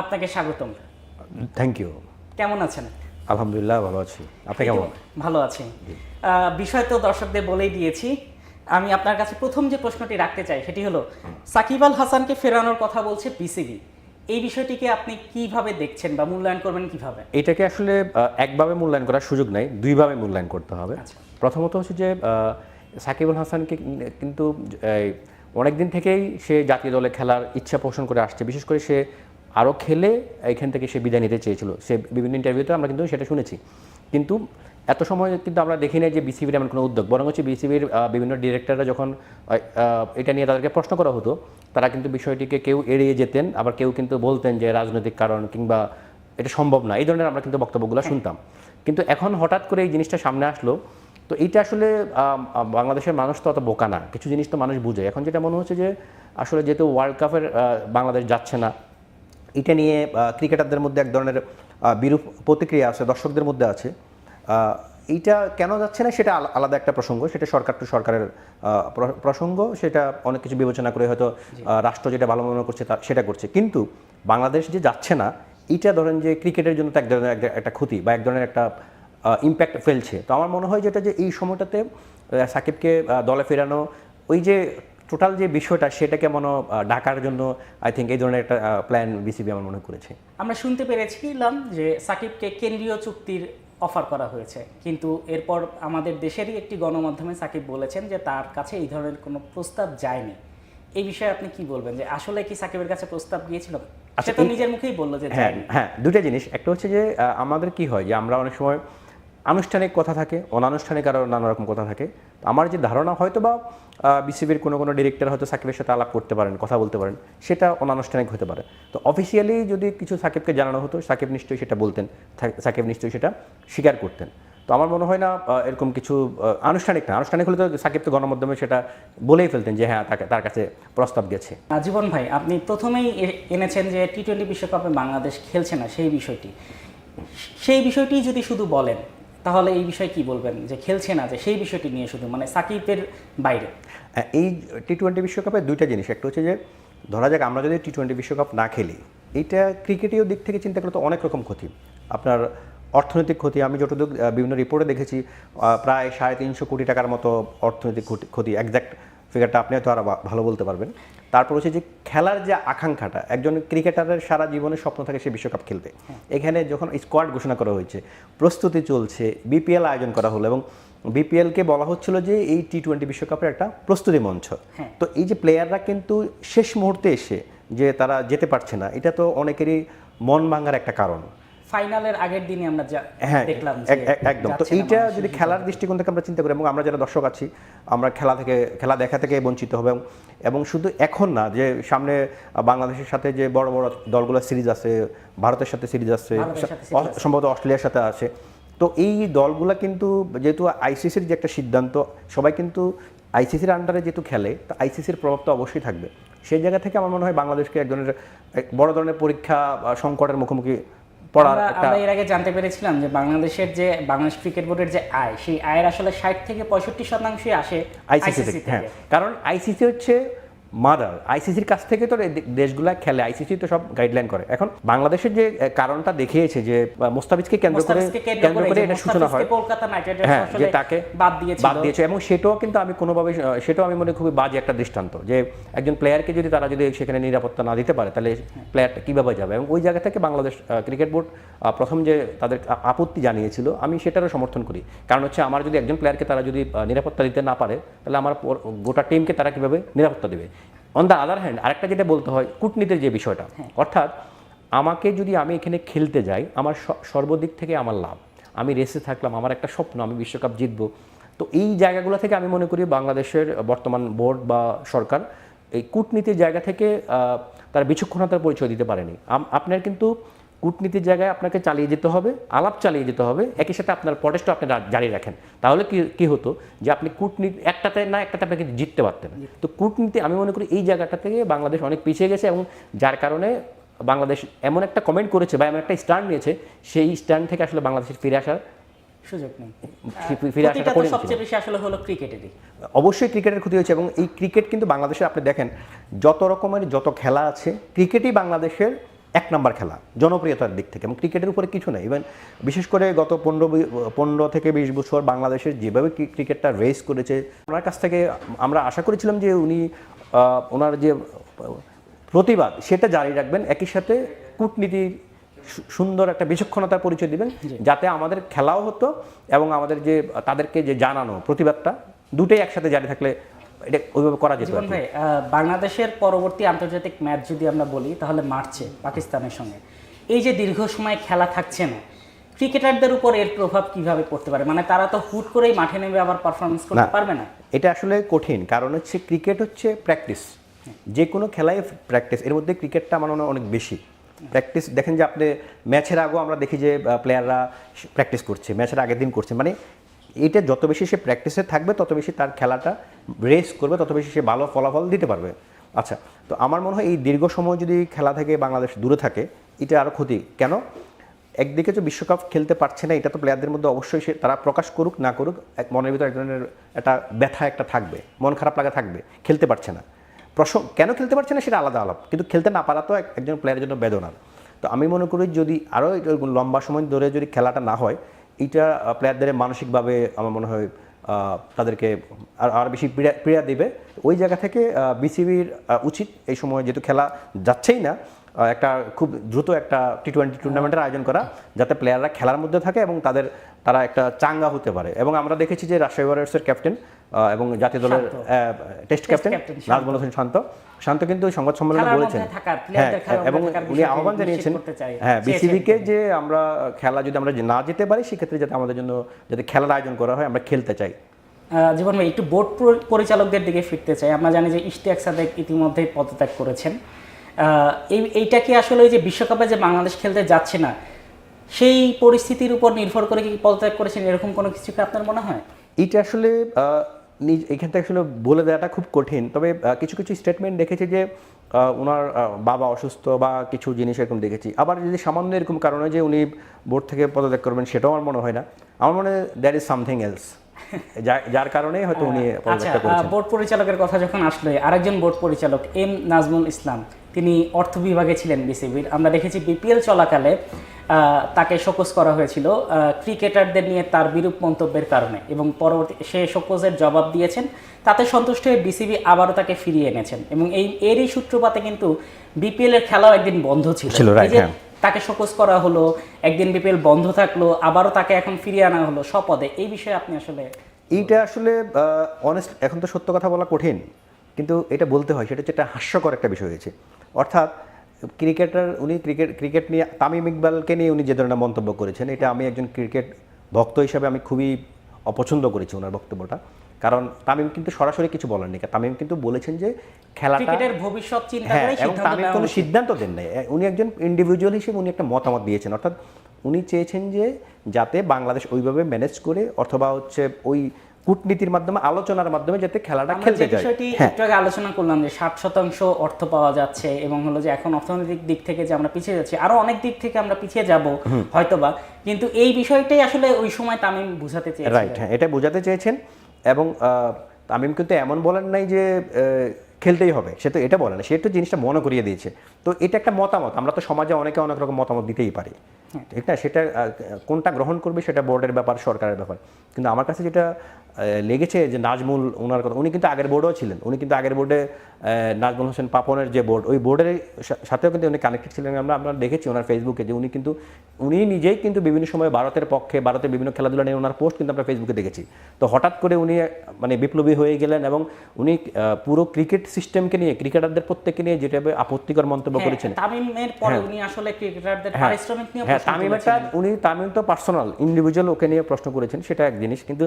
আপনাকে স্বাগতম। Thank you কেমন আছেন? আলহামদুলিল্লাহ ভালো আছি। আপনি কেমন? ভালো আছি। বিষয় তো দর্শকদের বলেই দিয়েছি। আমি আপনার কাছে প্রথম যে প্রশ্নটি রাখতে চাই সেটি হলো সাকিব আল হাসানকে ফেরানোর কথা বলছে বিসিবি। এই বিষয়টিকে আপনি কীভাবে দেখছেন বা মূল্যায়ন করবেন কীভাবে? এটাকে আসলে একভাবে মূল্যায়ন করার সুযোগ নাই দুইভাবে মূল্যায়ন করতে হবে। আচ্ছা। প্রথমত হচ্ছে যে সাকিব আল হাসানকে কিন্তু অনেকদিন থেকেই সে জাতীয় দলে খেলার ইচ্ছা পোষণ করে আসছে। বিশেষ করে সে আরও খেলে এখান থেকে সে বিদায় নিতে চেয়েছিল। সে বিভিন্ন ইন্টারভিউতে আমরা কিন্তু সেটা শুনেছি। কিন্তু এত সময় কিন্তু আমরা দেখি নাই যে বিসিবির এমন কোনো উদ্যোগ। বরং হচ্ছে বিসিবির বিভিন্ন ডিরেক্টররা যখন এটা নিয়ে তাদেরকে প্রশ্ন করা হতো তারা কিন্তু বিষয়টিকে কেউ এড়িয়ে যেতেন আবার কেউ কিন্তু বলতেন যে রাজনৈতিক কারণ কিংবা এটা সম্ভব না। এই ধরনের আমরা কিন্তু বক্তব্যগুলো শুনতাম। কিন্তু এখন হঠাৎ করে এই জিনিসটা সামনে আসলো তো এইটা আসলে বাংলাদেশের মানুষ তো অত বোকা না। কিছু জিনিস তো মানুষ বুঝে। এখন যেটা মনে হচ্ছে যে আসলে যেহেতু ওয়ার্ল্ড কাপের বাংলাদেশ যাচ্ছে না এটা নিয়ে ক্রিকেটারদের মধ্যে এক ধরনের বিরূপ প্রতিক্রিয়া আছে দর্শকদের মধ্যে আছে। এইটা কেন যাচ্ছে না সেটা আলাদা একটা প্রসঙ্গ সেটা সরকার টু সরকারের প্রসঙ্গ সেটা অনেক কিছু বিবেচনা করে হয়তো রাষ্ট্র যেটা ভালো মনে করছে তা সেটা করছে। কিন্তু বাংলাদেশ যে যাচ্ছে না এইটা ধরেন যে ক্রিকেটের জন্য তো এক ধরনের একটা- একটা ক্ষতি বা এক ধরনের একটা ইম্প্যাক্ট ফেলছে। তো আমার মনে হয় যেটা যে এই সময়টাতে সাকিবকে দলে ফেরানো ওই যে টোটাল যে বিষয়টা সেটাকে মনে ঢাকার জন্য আই থিঙ্ক এই ধরনের একটা প্ল্যান বিসিবি আমার মনে করেছে। আমরা শুনতে পেরেছিলাম যে সাকিবকে কেন্দ্রীয় চুক্তির অফার করা হয়েছে। কিন্তু এরপর আমাদের দেশেরই একটি গণমাধ্যমে সাকিব বলেছেন যে তার কাছে এই ধরনের কোনো প্রস্তাব যায়নি। এই বিষয়ে আপনি কি বলবেন? যে আসলে কি সাকিবের কাছে প্রস্তাব গিয়েছিল? আচ্ছা, তো নিজের মুখেই বলল যে হ্যাঁ হ্যাঁ দুটো জিনিস। একটা হচ্ছে যে আমাদের কি হয় যে আমরা অনেক সময় আনুষ্ঠানিক কথা থাকে অনানুষ্ঠানিক আরও নানা রকম কথা থাকে। আমার যে ধারণা হয়তো বা বিসিবির কোনো কোনো ডিরেক্টর হয়তো সাকিবের সাথে আলাপ করতে পারেন, কথা বলতে পারেন, সেটা অনানুষ্ঠানিক হতে পারে। তো অফিসিয়ালি যদি কিছু সাকিবকে জানানো হতো, সাকিব নিশ্চয়ই সেটা বলতেন সাকিব নিশ্চয়ই সেটা স্বীকার করতেন। তো আমার মনে হয় না এরকম কিছু আনুষ্ঠানিক না, আনুষ্ঠানিক হলে তো সাকিব তো গণমাধ্যমে সেটা বলেই ফেলতেন যে হ্যাঁ তাকে, তার কাছে প্রস্তাব গেছে। জীবন ভাই, আপনি প্রথমেই এনেছেন যে টি টোয়েন্টি বিশ্বকাপে বাংলাদেশ খেলছে না, সেই বিষয়টি। সেই বিষয়টি যদি শুধু বলেন তাহলে এই বিষয়ে কি বলবেন? যে খেলছে না, যে সেই বিষয়টি নিয়ে শুধু মানে সাকিবের বাইরে। এই টি টোয়েন্টি বিশ্বকাপে দুইটা জিনিস। একটা হচ্ছে যে, ধরা যাক আমরা যদি টি টোয়েন্টি বিশ্বকাপ না খেলি, এইটা ক্রিকেটীয় দিক থেকে চিন্তা করলে তো অনেক রকম ক্ষতি। আপনার অর্থনৈতিক ক্ষতি, আমি যতটুকু বিভিন্ন রিপোর্টে দেখেছি প্রায় সাড়ে তিনশো কোটি টাকার মতো অর্থনৈতিক ক্ষতি- ক্ষতি একজ্যাক্ট ফিগারটা আপনি হয়তো আরও ভালো বলতে পারবেন। তারপর হচ্ছে যে খেলার যে আকাঙ্ক্ষাটা একজন ক্রিকেটারের সারা জীবনের স্বপ্ন থাকে সে বিশ্বকাপ খেলবে এখানে যখন স্কোয়াড ঘোষণা করা হয়েছে প্রস্তুতি চলছে বিপিএল আয়োজন করা হলো এবং বিপিএলকে বলা হচ্ছিল যে এই টি টোয়েন্টি বিশ্বকাপের একটা প্রস্তুতি মঞ্চ। হ্যাঁ। তো এই যে প্লেয়াররা কিন্তু শেষ মুহূর্তে এসে যে তারা যেতে পারছে না এটা তো অনেকেরই মন ভাঙার একটা কারণ। ফাইনালের আগের দিনে আমরা যা হ্যাঁ দেখলাম একদম। তো এইটা যদি খেলার দৃষ্টিকোণ থেকে আমরা চিন্তা করি এবং আমরা যারা দর্শক আছি আমরা খেলা থেকে খেলা দেখা থেকে বঞ্চিত হবে এবং- শুধু এখন না যে সামনে বাংলাদেশের সাথে যে বড় বড় দলগুলো সিরিজ আছে ভারতের সাথে সিরিজ আছে। সম্ভবত অস্ট্রেলিয়ার সাথে আছে। তো এই দলগুলা কিন্তু যেহেতু আইসিসির যে একটা সিদ্ধান্ত সবাই কিন্তু আইসিসির আন্ডারে যেহেতু খেলে তো আইসিসির প্রভাব তো অবশ্যই থাকবে। সেই জায়গা থেকে আমার মনে হয় বাংলাদেশকে এক ধরনের বড় ধরনের পরীক্ষা বা সংকটের মুখোমুখি পড়ার আমরা এর আগে জানতে পেরেছিলাম যে বাংলাদেশের যে বাংলাদেশ ক্রিকেট বোর্ডের যে আয় সেই আয়ের আসলে ষাট থেকে পঁয়ষট্টি শতাংশই আসে আইসিসি থেকে হ্যাঁ। কারণ আইসিসি হচ্ছে মাদার আইসিসির কাছ থেকে তো দেশগুলা খেলে আইসিসি তো সব গাইডলাইন করে। এখন বাংলাদেশের যে কারণটা দেখিয়েছে যে মোস্তাফিজকে কেন্দ্র করে কেন্দ্র করে এটা সূচনা হয়। কলকাতা নাইট রাইডার্স হ্যাঁ যে তাকে বাদ দিয়েছিল। বাদ দিয়েছে এবং সেটাও কিন্তু আমি কোনোভাবে সেটাও আমি মনে খুবই বাজে একটা দৃষ্টান্ত যে একজন প্লেয়ারকে যদি তারা যদি সেখানে নিরাপত্তা না দিতে পারে তাহলে প্লেয়ারটা কীভাবে যাবে? এবং ওই জায়গা থেকে বাংলাদেশ ক্রিকেট বোর্ড প্রথম যে তাদের আপত্তি জানিয়েছিল আমি সেটারও সমর্থন করি। কারণ হচ্ছে আমার যদি একজন প্লেয়ারকে তারা যদি নিরাপত্তা দিতে না পারে তাহলে আমার গোটা টিমকে তারা কীভাবে নিরাপত্তা দেবে? অন দ্য আদার হ্যান্ড আরেকটা যেটা বলতে হয় কূটনীতির যে বিষয়টা অর্থাৎ আমাকে যদি আমি এখানে খেলতে যাই আমার সর্বদিক থেকে আমার লাভ। আমি রেসে থাকলাম আমার একটা স্বপ্ন আমি বিশ্বকাপ জিতব। তো এই জায়গাগুলো থেকে আমি মনে করি বাংলাদেশের বর্তমান বোর্ড বা সরকার এই কূটনীতির জায়গা থেকে তার বিচক্ষণতার পরিচয় দিতে পারেনি। আপনার কিন্তু কূটনীতির জায়গায় আপনাকে চালিয়ে যেতে হবে আলাপ চালিয়ে যেতে হবে একই সাথে আপনার প্রটেস্টও আপনি জারি রাখেন। তাহলে কি কি হতো যে আপনি কূটনীতি একটাতে না একটাতে আপনি কিন্তু জিততে পারতেন। তো কূটনীতি আমি মনে করি এই জায়গাটা থেকে বাংলাদেশ অনেক পিছিয়ে গেছে এবং যার কারণে বাংলাদেশ এমন একটা কমেন্ট করেছে বা এমন একটা স্ট্যান্ড নিয়েছে সেই স্ট্যান্ড থেকে আসলে বাংলাদেশের ফিরে আসার সুযোগ নেই। ফিরে আসাটা কঠিন সবচেয়ে বেশি আসলে হলো ক্রিকেটেরই অবশ্যই ক্রিকেটের ক্ষতি হয়েছে এবং এই ক্রিকেট কিন্তু বাংলাদেশে আপনি দেখেন যত রকমের যত খেলা আছে ক্রিকেটই বাংলাদেশের এক নাম্বার খেলা জনপ্রিয়তার দিক থেকে এবং ক্রিকেটের উপরে কিছু নেই। ইভেন বিশেষ করে গত পনেরো পনেরো থেকে বিশ বছর বাংলাদেশের যেভাবে ক্রিকেটটা রেস করেছে ওনার কাছ থেকে আমরা আশা করেছিলাম যে উনি ওনার যে প্রতিবাদ সেটা জারি রাখবেন। একই সাথে কূটনীতির সু- সুন্দর একটা বিচক্ষণতার পরিচয় দিবেন যাতে আমাদের খেলাও হতো এবং আমাদের যে তাদেরকে যে জানানো প্রতিবাদটা দুটোই একসাথে জারি থাকলে এটা ওইভাবে করা যেত। ভাই বাংলাদেশের পরবর্তী আন্তর্জাতিক ম্যাচ যদি আমরা বলি তাহলে মার্চে পাকিস্তানের সঙ্গে। এই যে দীর্ঘ সময় খেলা থাকছে না ক্রিকেটারদের উপর এর প্রভাব কীভাবে পড়তে পারে? মানে তারা তো হুট করেই মাঠে নেমে আবার পারফরমেন্স করতে পারবে না? এটা আসলে কঠিন। কারণ হচ্ছে ক্রিকেট হচ্ছে প্র্যাকটিস যে কোনো খেলায় প্র্যাকটিস এর মধ্যে ক্রিকেটটা আমার মনে অনেক বেশি। প্র্যাকটিস দেখেন যে আপনি ম্যাচের আগেও আমরা দেখি যে প্লেয়াররা প্র্যাকটিস করছে ম্যাচের আগের দিন করছে। মানে এটা যত বেশি সে প্র্যাকটিসে থাকবে, তত বেশি তার খেলাটা রেস করবে, তত বেশি সে ভালো ফলাফল দিতে পারবে। আচ্ছা তো আমার মনে হয় এই দীর্ঘ সময় যদি খেলা থেকে বাংলাদেশ দূরে থাকে, এটা আরও ক্ষতি। কেন? একদিকে যে বিশ্বকাপ খেলতে পারছে না, এটা তো প্লেয়ারদের মধ্যে অবশ্যই সে, তারা প্রকাশ করুক, না করুক, এক মনের ভিতরে এক ধরনের একটা ব্যথা একটা থাকবে, মন খারাপ লাগা থাকবে, খেলতে পারছে না। প্রসঙ্গ কেন খেলতে পারছে না সেটা আলাদা আলাপ, কিন্তু খেলতে না পারা তো একজন প্লেয়ারের জন্য বেদনার তো আমি মনে করি যদি আরও লম্বা সময় ধরে যদি খেলাটা না হয় এটা প্লেয়ারদের মানসিকভাবে আমার মনে হয় তাদেরকে আর আর বেশি পীড়া পীড়া দেবে। ওই জায়গা থেকে বিসিবির উচিত এই সময় যেহেতু খেলা যাচ্ছেই না একটা খুব দ্রুত একটা টি টোয়েন্টি টুর্নামেন্টের আয়োজন করা, যাতে প্লেয়াররা খেলার মধ্যে থাকে এবং তাদের, তারা একটা চাঙ্গা হতে পারে। এবং আমরা দেখেছি যে রাজশাহী ওয়ারিয়ার্সের ক্যাপ্টেন এবং জাতীয় দলের টেস্ট ক্যাপ্টেন শান্ত। হোসেন শান্ত। শান্ত কিন্তু সংবাদ সম্মেলনে বলেছেন। হ্যাঁ এবং উনি আহ্বান জানিয়েছেন হ্যাঁ বিসিবিকে যে আমরা খেলা যদি আমরা না যেতে পারি সেক্ষেত্রে যাতে আমাদের জন্য যাতে খেলার আয়োজন করা হয় আমরা খেলতে চাই। জীবন ভাই একটু বোর্ড পরিচালকদের দিকে ফিরতে চাই। আমরা জানি যে ইশতিয়াক সাদেক ইতিমধ্যেই পদত্যাগ করেছেন। এই এইটা কি আসলে ওই যে বিশ্বকাপে যে বাংলাদেশ খেলতে যাচ্ছে না সেই পরিস্থিতির উপর নির্ভর করে কি পদত্যাগ করেছেন? এরকম কোনো কিছু কি আপনার মনে হয়? এইটা আসলে নিজ, এখান থেকে আসলে বলে দেওয়াটা খুব কঠিন। তবে কিছু কিছু স্টেটমেন্ট দেখেছি যে ওনার বাবা অসুস্থ বা কিছু জিনিস এরকম দেখেছি। আবার যদি সামান্য এরকম কারণে যে উনি বোর্ড থেকে পদত্যাগ করবেন, সেটাও আমার মনে হয় না। আমার মনে হয় দ্যাট ইজ সামথিং এলস যার কারণে হয়তো উনি আচ্ছা বোর্ড পরিচালকের কথা যখন আসলো আরেকজন বোর্ড পরিচালক এম নাজমুল ইসলাম তিনি অর্থ বিভাগে ছিলেন বিসিবির। আমরা দেখেছি বিপিএল চলাকালে তাকে শোকজ করা হয়েছিল ক্রিকেটারদের নিয়ে তার বিরূপ মন্তব্যের কারণে এবং পরবর্তী সে শোকজের জবাব দিয়েছেন। তাতে সন্তুষ্ট হয়ে বিসিবি আবারও তাকে ফিরিয়ে এনেছেন এবং এই এরই সূত্রপাতে কিন্তু বিপিএল এর খেলাও একদিন বন্ধ ছিল। তাকে শোকজ করা হলো, একদিন বিপিএল বন্ধ থাকল, আবারও তাকে এখন ফিরিয়ে আনা হলো স্বপদে এই বিষয়ে আপনি আসলে এইটা আসলে অনেস্ট এখন তো সত্য কথা বলা কঠিন, কিন্তু এটা বলতে হয়, সেটা হচ্ছে একটা হাস্যকর একটা বিষয় হয়েছে। অর্থাৎ, ক্রিকেটার, উনি ক্রিকেট ক্রিকেট নিয়ে, তামিম ইকবালকে নিয়ে উনি যে ধরনের মন্তব্য করেছেন, এটা আমি একজন ক্রিকেট ভক্ত হিসাবে আমি খুবই অপছন্দ করেছি ওনার বক্তব্যটা। কারণ তামিম কিন্তু সরাসরি কিছু বলেননি। তামিম কিন্তু বলেছেন যে খেলাটা ভবিষ্যৎ চিন্তা হ্যাঁ করে এবং তামিম কোনো সিদ্ধান্ত দেন নাই। উনি একজন ইন্ডিভিজুয়াল হিসেবে উনি একটা মতামত দিয়েছেন। অর্থাৎ উনি চেয়েছেন যে যাতে বাংলাদেশ ওইভাবে ম্যানেজ করে অথবা হচ্ছে ওই কূটনীতির মাধ্যমে আলোচনার মাধ্যমে যাতে খেলাটা খেলতে যায়। বিষয়টি হ্যাঁ। একটু আগে আলোচনা করলাম যে ষাট শতাংশ অর্থ পাওয়া যাচ্ছে এবং হলো যে এখন অর্থনৈতিক দিক থেকে যে আমরা পিছিয়ে যাচ্ছি আরও অনেক দিক থেকে আমরা পিছিয়ে যাব হয়তোবা। কিন্তু এই বিষয়টাই আসলে ওই সময় তামিম বুঝাতে চেয়েছিলেন। রাইট হ্যাঁ এটা বোঝাতে চেয়েছেন। এবং তামিম কিন্তু এমন বলেন নাই যে খেলতেই হবে। সে তো এটা বলে না সে একটু জিনিসটা মনে করিয়ে দিয়েছে। তো এটা একটা মতামত আমরা তো সমাজে অনেকে অনেক রকম মতামত দিতেই পারি। ঠিক না? সেটা কোনটা গ্রহণ করবে সেটা বোর্ডের ব্যাপার সরকারের ব্যাপার। কিন্তু আমার কাছে যেটা লেগেছে যে নাজমুল ওনার কথা। উনি কিন্তু আগের বোর্ডেও ছিলেন। উনি কিন্তু আগের বোর্ডে নাজমুল হোসেন পাপনের যে বোর্ড ওই বোর্ডের সাথেও কিন্তু উনি কানেক্টেড ছিলেন। আমরা আমরা দেখেছি ওনার ফেসবুকে যে উনি কিন্তু উনি নিজেই কিন্তু বিভিন্ন সময় ভারতের পক্ষে ভারতের বিভিন্ন খেলাধুলা নিয়ে ওনার পোস্ট কিন্তু আমরা ফেসবুকে দেখেছি। তো হঠাৎ করে উনি মানে বিপ্লবী হয়ে গেলেন এবং উনি পুরো ক্রিকেট সিস্টেমকে নিয়ে ক্রিকেটারদের প্রত্যেককে নিয়ে যেটা আপত্তিকর মন্তব্য হ্যাঁ, করেছেন তামিমের পরে উনি আসলে ক্রিকেটারদের হ্যাঁ, পারিশ্রমিক নিয়ে হ্যাঁ একটা তুলেছিলেন। উনি তামিম তো পার্সোনাল ইন্ডিভিজুয়াল ওকে নিয়ে প্রশ্ন করেছেন সেটা এক জিনিস। কিন্তু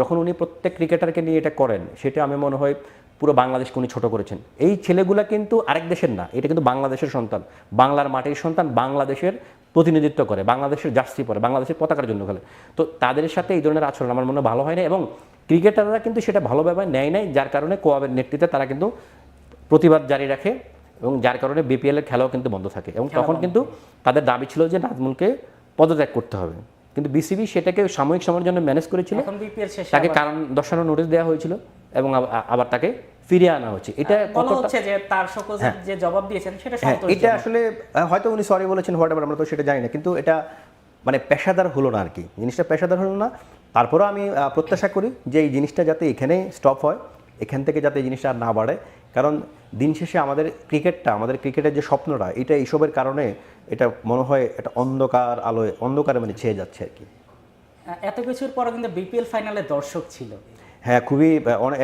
যখন উনি প্রত্যেক ক্রিকেটারকে নিয়ে এটা করেন সেটা আমি মনে হয় পুরো বাংলাদেশকে উনি ছোট করেছেন। এই ছেলেগুলা কিন্তু আরেক দেশের না এটা কিন্তু বাংলাদেশের সন্তান। বাংলার মাটির সন্তান বাংলাদেশের প্রতিনিধিত্ব করে বাংলাদেশের জার্সি পরে বাংলাদেশের পতাকার জন্য খেলে। তো তাদের সাথে এই ধরনের আচরণ আমার মনে হয় ভালো হয় না এবং ক্রিকেটাররা কিন্তু সেটা ভালোভাবে নেয় নাই যার কারণে কোয়াবের নেতৃত্বে তারা কিন্তু প্রতিবাদ জারি রাখে এবং যার কারণে বিপিএলের খেলাও কিন্তু বন্ধ থাকে। এবং তখন কিন্তু তাদের দাবি ছিল যে নাজমুলকে পদত্যাগ করতে হবে। কিন্তু বিসিবি সেটাকে সাময়িক সময়ের জন্য ম্যানেজ করেছিল। তাকে কারণ দর্শানোর নোটিশ দেওয়া হয়েছিল এবং আবার তাকে ফিরিয়ে আনা হচ্ছে এটা বলা হচ্ছে যে তার সকল যে জবাব দিয়েছেন সেটা হ্যাঁ এটা আসলে হয়তো উনি সরি বলেছেন হোয়াট এভার আমরা তো সেটা জানি না। কিন্তু এটা মানে পেশাদার হলো না আর কি। জিনিসটা পেশাদার হলো না। তারপরেও আমি প্রত্যাশা করি যে এই জিনিসটা যাতে এখানে স্টপ হয় এখান থেকে যাতে এই জিনিসটা আর না বাড়ে। কারণ দিন শেষে আমাদের ক্রিকেটটা, আমাদের ক্রিকেটের যে স্বপ্নটা, এটা এইসবের কারণে এটা মনে হয় একটা অন্ধকার আলোয়, অন্ধকারে মানে ছেয়ে যাচ্ছে আর কি। এত কিছুর পরও কিন্তু বিপিএল ফাইনালে দর্শক ছিল। হ্যাঁ খুবই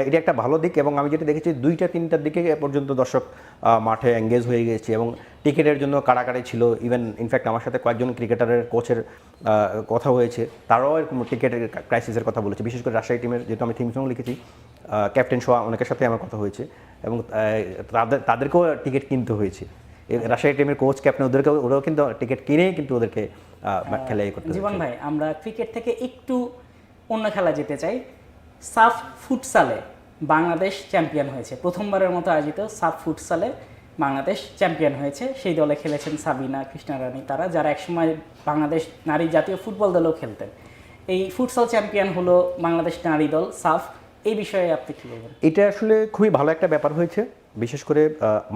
এটা একটা ভালো দিক এবং আমি যেটা দেখেছি দুইটা তিনটার দিকে পর্যন্ত দর্শক মাঠে এঙ্গেজ হয়ে গেছে এবং টিকিটের জন্য কাড়াকাড়ি ছিল। ইভেন ইনফ্যাক্ট আমার সাথে কয়েকজন ক্রিকেটারের কোচের কথা হয়েছে। তারাও এরকম টিকিটের ক্রাইসিসের কথা বলেছে। বিশেষ করে রাজশাহী টিমের যেহেতু আমি থিম সং লিখেছি ক্যাপ্টেন সোয়া অনেকের সাথে আমার কথা হয়েছে এবং তাদের তাদেরকেও টিকিট কিনতে হয়েছে। রাজশাহী টিমের কোচ ক্যাপ্টেন ওদেরকেও ওরাও কিন্তু টিকিট কিনেই কিন্তু ওদেরকে খেলাই করতে জীবন ভাই আমরা ক্রিকেট থেকে একটু অন্য খেলা যেতে চাই। সাফ ফুটসালে বাংলাদেশ চ্যাম্পিয়ন হয়েছে। প্রথমবারের মতো আয়োজিত সাফ ফুটসালে বাংলাদেশ চ্যাম্পিয়ন হয়েছে। সেই দলে খেলেছেন সাবিনা কৃষ্ণারানী তারা যারা একসময় বাংলাদেশ নারী জাতীয় ফুটবল দলেও খেলতেন। এই ফুটসাল চ্যাম্পিয়ন হলো বাংলাদেশ নারী দল সাফ। এই বিষয়ে আপনি কি বলবেন? এটা আসলে খুবই ভালো একটা ব্যাপার হয়েছে। বিশেষ করে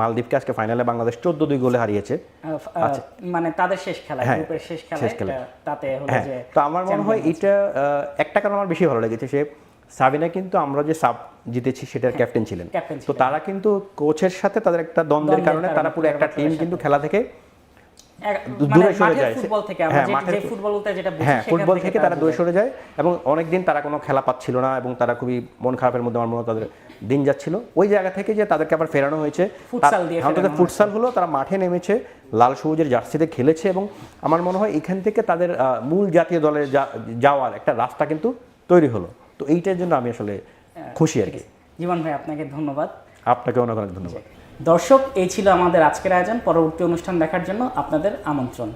মালদ্বীপকে আজকে ফাইনালে বাংলাদেশ চোদ্দ দুই গোলে হারিয়েছে। আহ, মানে তাদের শেষ খেলা হ্যাঁ, গ্রুপের শেষ খেলা তাতে হলো হ্যাঁ যে তো আমার মনে হয় এটা একটা কারণ আমার বেশি ভালো লেগেছে সে সাবিনা কিন্তু আমরা যে সাব জিতেছি সেটার ক্যাপ্টেন ছিলেন। তো তারা কিন্তু কোচের সাথে তাদের একটা দ্বন্দ্বের কারণে তারা পুরো একটা টিম কিন্তু খেলা থেকে দূরে মানে সরে যায়। ফুটবল থেকে হ্যাঁ, মাঠের হ্যাঁ ফুটবল থেকে তারা দূরে দূরে। সরে যায় এবং অনেকদিন তারা কোনো খেলা পাচ্ছিল না এবং তারা খুবই মন খারাপের মধ্যে আমার মনে হয় তাদের দিন যাচ্ছিল। ওই জায়গা থেকে যে তাদেরকে আবার ফেরানো হয়েছে ফুটসাল দিয়ে ফুটসাল হলো তারা মাঠে নেমেছে লাল সবুজের জার্সিতে খেলেছে এবং আমার মনে হয় এখান থেকে তাদের আহ, মূল জাতীয় দলে যাওয়ার একটা রাস্তা কিন্তু তৈরি হলো। তো এইটার জন্য আমি আসলে খুশি আর কি। জীবন ভাই আপনাকে ধন্যবাদ। আপনাকে অনেক অনেক ধন্যবাদ। দর্শক এই ছিল আমাদের আজকের আয়োজন। পরবর্তী অনুষ্ঠান দেখার জন্য আপনাদের আমন্ত্রণ।